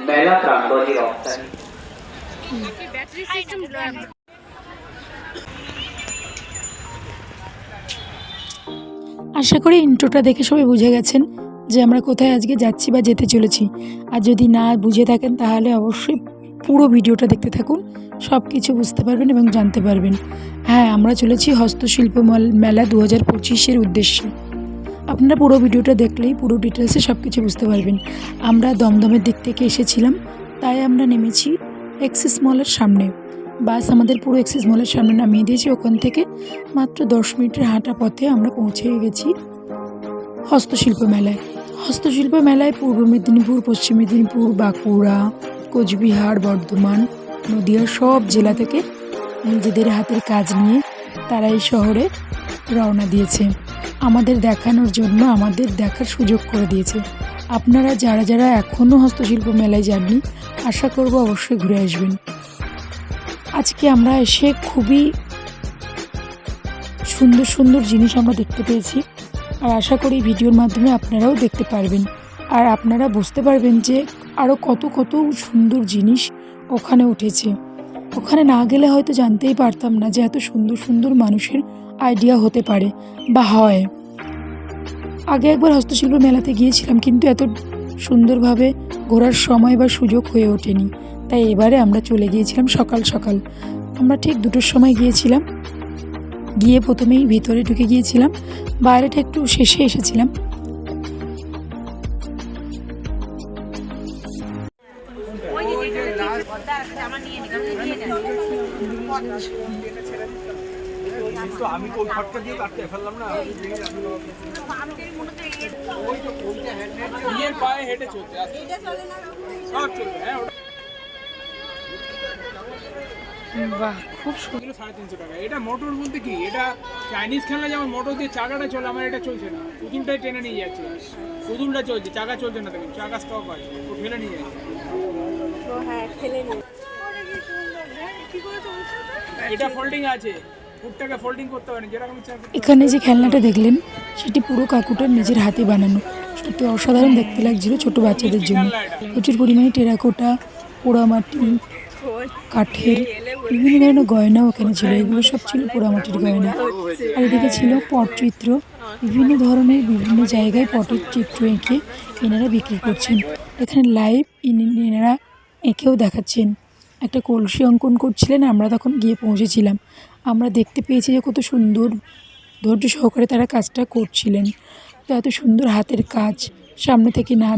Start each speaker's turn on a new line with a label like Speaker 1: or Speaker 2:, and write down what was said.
Speaker 1: মেলা রপ্তানি।
Speaker 2: আশা করি ইন্ট্রোটা দেখে সবাই বুঝে গেছেন যে আমরা কোথায় আজকে যাচ্ছি বা যেতে চলেছি। আর যদি না বুঝে থাকেন, তাহলে অবশ্যই পুরো ভিডিওটা দেখতে থাকুন সব কিছু বুঝতে পারবেন এবং জানতে পারবেন। হ্যাঁ আমরা চলেছি হস্তশিল্প মল- মেলা দু হাজার পঁচিশের উদ্দেশ্যে। আপনারা পুরো ভিডিওটা দেখলেই পুরো ডিটেলসে সব কিছু বুঝতে পারবেন। আমরা দমদমের দিক থেকে এসেছিলাম, তাই আমরা নেমেছি এক্সিস মলের সামনে। বাস আমাদের পুরো এক্সিস মলের সামনে নামিয়ে দিয়েছি, ওখান থেকে মাত্র দশ মিনিটের হাঁটা পথে আমরা পৌঁছে গেছি হস্তশিল্প মেলায়। হস্তশিল্প মেলায় পূর্ব মেদিনীপুর, পশ্চিম মেদিনীপুর, বাঁকুড়া, কোচবিহার, বর্ধমান, নদিয়া সব জেলা থেকে নিজেদের হাতের কাজ নিয়ে তারা এই শহরে রওনা দিয়েছে। আমাদের দেখানোর জন্য আমাদের দেখার সুযোগ করে দিয়েছে। আপনারা যারা যারা এখনও হস্তশিল্প মেলায় যাননি, আশা করব অবশ্যই ঘুরে আসবেন। আজকে আমরা এসে খুবই সুন্দর সুন্দর জিনিস আমরা দেখতে পেয়েছি। আর আশা করি ভিডিওর মাধ্যমে আপনারাও দেখতে পারবেন। আর আপনারা বুঝতে পারবেন যে আরও কত কত সুন্দর জিনিস ওখানে উঠেছে। ওখানে না গেলে হয়তো জানতেই পারতাম না যে এত সুন্দর সুন্দর মানুষের আইডিয়া হতে পারে বা হয়। আগে একবার হস্তশিল্প মেলাতে গিয়েছিলাম, কিন্তু এত সুন্দরভাবে ঘোরার সময় বা সুযোগ হয়ে ওঠেনি। তাই এবারে আমরা চলে গিয়েছিলাম সকাল সকাল। আমরা ঠিক দুটোর সময় গিয়েছিলাম। গিয়ে প্রথমেই ভিতরে ঢুকে গিয়েছিলাম। বাইরেটা একটু শেষে এসেছিলাম।
Speaker 3: তো আমি তো ওই ঘরটা দিয়ে কাটতে ফেললাম না? নিজের পায়ে হেঁটে চলতে সব চলবে হ্যাঁ
Speaker 2: বাহ খুব সুন্দর।
Speaker 3: সাড়ে তিনশো টাকা। এটা মোটর বলতে কি? এটা চাইনিজ খেলনা যেমন মোটর দিয়ে চাকাটা চলে আমার এটা চলছে না। পুতুলটাই টেনে নিয়ে যাচ্ছে। পুতুলটা চলছে চাকা চলছে না দেখুন চাকা স্টক আছে ও ঠেলে নিয়ে যাচ্ছে। এটা ফোল্ডিং আছে।
Speaker 2: এখানে যে খেলনাটা দেখলেন সেটি পুরো কাকুটার নিজের হাতে বানানো। সত্যি অসাধারণ দেখতে লাগছিল ছোট বাচ্চাদের জন্য। প্রচুর পরিমাণে টেরাকোটা পোড়ামাটি কাঠের বিভিন্ন ধরনের গয়না ওখানে ছিল। এগুলো সব ছিল পোড়ামাটির গয়না। আর এদিকে ছিল পটচিত্র বিভিন্ন ধরনের বিভিন্ন জায়গায় পটের চিত্র এঁকে এনারা বিক্রি করছেন। এখানে লাইভ এনারা এঁকেও দেখাচ্ছেন। একটা কলসি অঙ্কন করছিলেন আমরা তখন গিয়ে পৌঁছেছিলাম। আমরা দেখতে পেয়েছি যে কত সুন্দর ধৈর্য সহকারে তারা কাজটা করছিলেন। তো এত সুন্দর হাতের কাজ সামনে থেকে না